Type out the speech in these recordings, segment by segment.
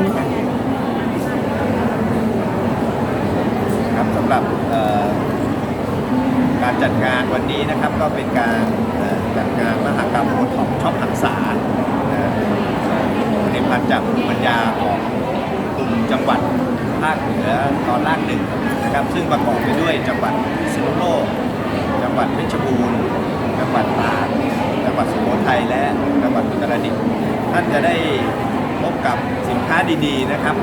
นึครับสำหรับการจัดงานวันนี้นะครับก็เป็นการจัดงานมหากรรมโอท็อปช็อปหักษาผลิตภัณฑ์จากปัญญาของกลุ่มจังหวัดภาคเหนือตอนล่างหนึ่งนะครับ ซึ่งประกอบไปด้วยจังหวัดสิษณุโลก จังหวัดเพชรบูรณ์ จังหวัดตราดจังหวัดสุโขทัยและจังหวัดอุตรดิตถ์ท่านจะได้ พบกับสินค้าดีๆนะครับ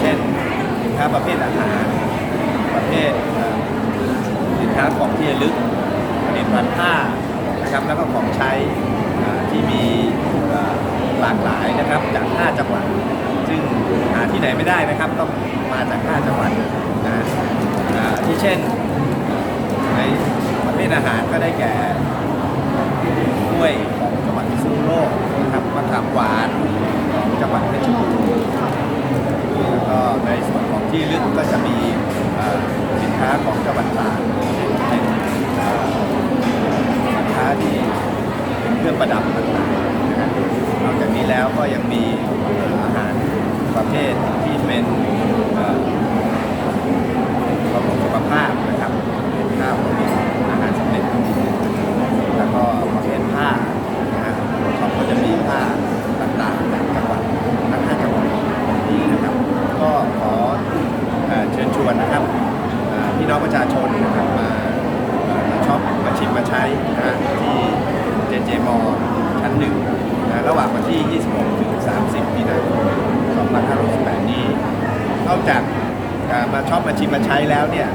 เช่นสินค้าประเภทอาหาร ประเภทสินค้าของที่ระลึกผลิตภัณฑ์ผ้านะครับแล้วก็ของใช้ที่มีหลากหลายนะครับจาก 5 จังหวัด ซึ่งหาที่ไหนไม่ได้นะครับต้องมาจาก 5 จังหวัดนะที่เช่นในประเภทอาหารก็ได้แก่ล้วยของจังหวัดพิษณุโลกนะครับมะขามหวานของ จังหวัดเพชรบูรณ์แล้วก็ในส่วนของที่ลึกก็จะมีเอ่อสินค้าของจังหวัดตากเป็นเอ่อสินค้าที่เป็นเครื่องประดับต่างๆนะครับนอกจากนี้แล้วก็ยังมีอาหารประเภทที่เป็นเอ่อ บำรุงสุขภาพนะครับเป็นข้าวเป็นอาหารสำเร็จรูปแล้วก็ประเภทผ้านะฮะท็อปก็จะมีผ้าต่างๆจากจังหวัดทั้งห้าจังหวัดนี้นะครับ ก็ขอเอ่อเชวนนะครับพี่น้องประชาชนนะครับมามาช็อปมาชิมมาใช้นะฮะที่เจเจมอชั้นหนึ่งนะระหว่างวันที่ 26 ถึง 30 มีนาคม 2568 นี้นอกจากมาชอบมาชิมมาใช้แล้วเนี่ย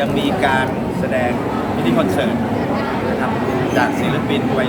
ยังมีการแสดงมินิคอนเสิร์ตนะครับจากศิลปินวัย